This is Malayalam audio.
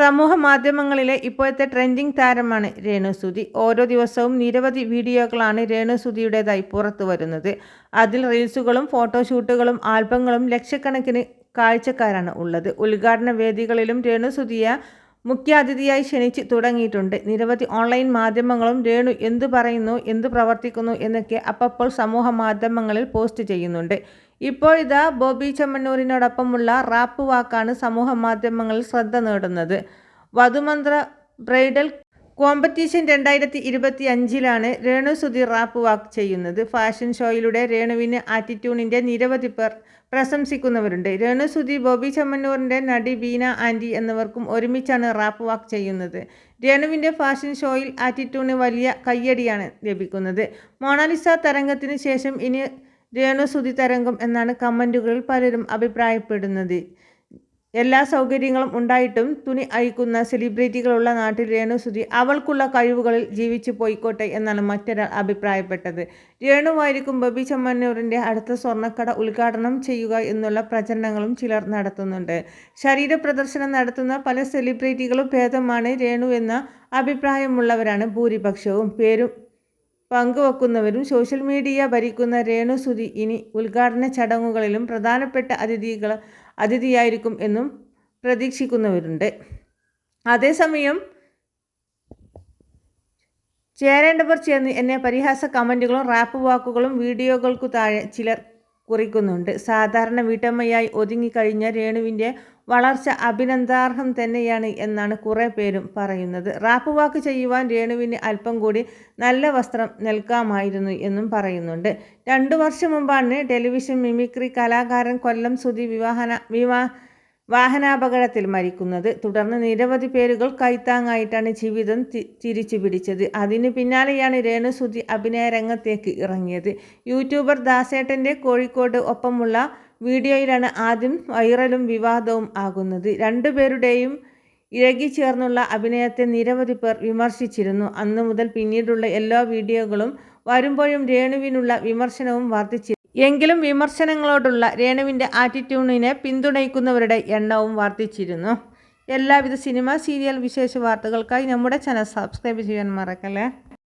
സമൂഹ മാധ്യമങ്ങളിലെ ഇപ്പോഴത്തെ ട്രെൻഡിംഗ് താരമാണ് രേണുസുതി. ഓരോ ദിവസവും നിരവധി വീഡിയോകളാണ് രേണുസുതിയുടേതായി പുറത്തു വരുന്നത്. അതിൽ റീൽസുകളും ഫോട്ടോഷൂട്ടുകളും ആൽബങ്ങളും ലക്ഷക്കണക്കിന് കാഴ്ചക്കാരാണ് ഉള്ളത്. ഉദ്ഘാടന വേദികളിലും രേണുസുതിയെ മുഖ്യാതിഥിയായി ക്ഷണിച്ച് തുടങ്ങിയിട്ടുണ്ട്. നിരവധി ഓൺലൈൻ മാധ്യമങ്ങളും രേണു എന്തു പറയുന്നു എന്തു പ്രവർത്തിക്കുന്നു എന്നൊക്കെ അപ്പപ്പോൾ സമൂഹ മാധ്യമങ്ങളിൽ പോസ്റ്റ് ചെയ്യുന്നുണ്ട്. ഇപ്പോൾ ഇതാ ബോബി ചെമ്മണ്ണൂരിനോടൊപ്പമുള്ള റാപ്പ് വാക്കാണ് സമൂഹ മാധ്യമങ്ങളിൽ ശ്രദ്ധ നേടുന്നത്. വധുമന്ത്ര ബ്രൈഡൽ കോമ്പറ്റീഷൻ രണ്ടായിരത്തി ഇരുപത്തി അഞ്ചിലാണ് രേണു സുധീർ റാപ്പ് വാക്ക് ചെയ്യുന്നത്. ഫാഷൻ ഷോയിലൂടെ രേണുവിന് ആറ്റിറ്റ്യൂണിന്റെ നിരവധി പേർ പ്രശംസിക്കുന്നവരുണ്ട്. രേണു സുധി ബോബി ചമ്മന്നൂറിന്റെ നടി ബീന ആന്റി എന്നിവർക്കും ഒരുമിച്ചാണ് റാപ്പ് വാക്ക് ചെയ്യുന്നത്. രേണുവിന്റെ ഫാഷൻ ഷോയിൽ ആറ്റിറ്റ്യൂണിന് വലിയ കയ്യടിയാണ് ലഭിക്കുന്നത്. മോണാലിസ തരംഗത്തിന് ശേഷം ഇനി രേണു സുധി തരംഗം എന്നാണ് കമന്റുകളിൽ പലരും അഭിപ്രായപ്പെടുന്നത്. എല്ലാ സൗകര്യങ്ങളും ഉണ്ടായിട്ടും തുണി അയക്കുന്ന സെലിബ്രിറ്റികളുള്ള നാട്ടിൽ രേണുസുതി അവൾക്കുള്ള കഴിവുകളിൽ ജീവിച്ചു പോയിക്കോട്ടെ എന്നാണ് മറ്റൊരാൾ അഭിപ്രായപ്പെട്ടത്. രേണുവായിരിക്കും ബബി ചമ്മന്നൂരിന്റെ അടുത്ത സ്വർണക്കട ഉദ്ഘാടനം ചെയ്യുക എന്നുള്ള പ്രചരണങ്ങളും ചിലർ നടത്തുന്നുണ്ട്. ശരീര പ്രദർശനം നടത്തുന്ന പല സെലിബ്രിറ്റികളും ഭേദമാണ് രേണു എന്ന അഭിപ്രായമുള്ളവരാണ് ഭൂരിപക്ഷവും. പേരും പങ്കുവെക്കുന്നവരും സോഷ്യൽ മീഡിയ ഭരിക്കുന്ന രേണു സുധി ഇനി ഉദ്ഘാടന ചടങ്ങുകളിലും പ്രധാനപ്പെട്ട അതിഥികൾ അതിഥിയായിരിക്കും എന്നും പ്രതീക്ഷിക്കുന്നവരുണ്ട്. അതേസമയം ചേരേണ്ടവർ ചേർന്ന് എന്നെ പരിഹാസ കമന്റുകളും റാപ്പ് വാക്കുകളും വീഡിയോകൾക്കു താഴെ ചിലർ കുറിക്കുന്നുണ്ട്. സാധാരണ വീട്ടമ്മയായി ഒതുങ്ങിക്കഴിഞ്ഞ രേണുവിന്റെ വളർച്ച അഭിനന്ദാർഹം തന്നെയാണ് എന്നാണ് കുറേ പേരും പറയുന്നത്. റാപ്പ് വാക്ക് ചെയ്യുവാൻ രേണുവിന് അല്പം കൂടി നല്ല വസ്ത്രം നൽകാമായിരുന്നു എന്നും പറയുന്നുണ്ട്. രണ്ടു വർഷം മുമ്പാണ് ടെലിവിഷൻ മിമിക്രി കലാകാരൻ കൊല്ലം സുധി വിവാഹന വിവാഹ വാഹനാപകടത്തിൽ മരിക്കുന്നത്. തുടർന്ന് നിരവധി പേരുകൾ കൈത്താങ്ങായിട്ടാണ് ജീവിതം തിരിച്ചു പിടിച്ചത്. അതിനു പിന്നാലെയാണ് രേണുസുധി അഭിനയ രംഗത്തേക്ക് ഇറങ്ങിയത്. യൂട്യൂബർ ദാസേട്ടന്റെ കോഴിക്കോട് ഒപ്പമുള്ള വീഡിയോയിലാണ് ആദ്യം വൈറലും വിവാദവും ആകുന്നത്. രണ്ടുപേരുടെയും ചേർന്നുള്ള അഭിനയത്തെ നിരവധി പേർ വിമർശിച്ചിരുന്നു. അന്നു മുതൽ പിന്നീടുള്ള എല്ലാ വീഡിയോകളും വരുമ്പോഴും രേണുവിനുള്ള വിമർശനവും വർദ്ധിച്ചിരുന്നു. എങ്കിലും വിമർശനങ്ങളോടുള്ള രേണുവിന്റെ ആറ്റിറ്റ്യൂഡിനെ പിന്തുണയ്ക്കുന്നവരുടെ എണ്ണവും വർദ്ധിച്ചിരുന്നു. എല്ലാവിധ സിനിമ സീരിയൽ വിശേഷ വാർത്തകൾക്കായി നമ്മുടെ ചാനൽ സബ്സ്ക്രൈബ് ചെയ്യാൻ മറക്കല്ലേ?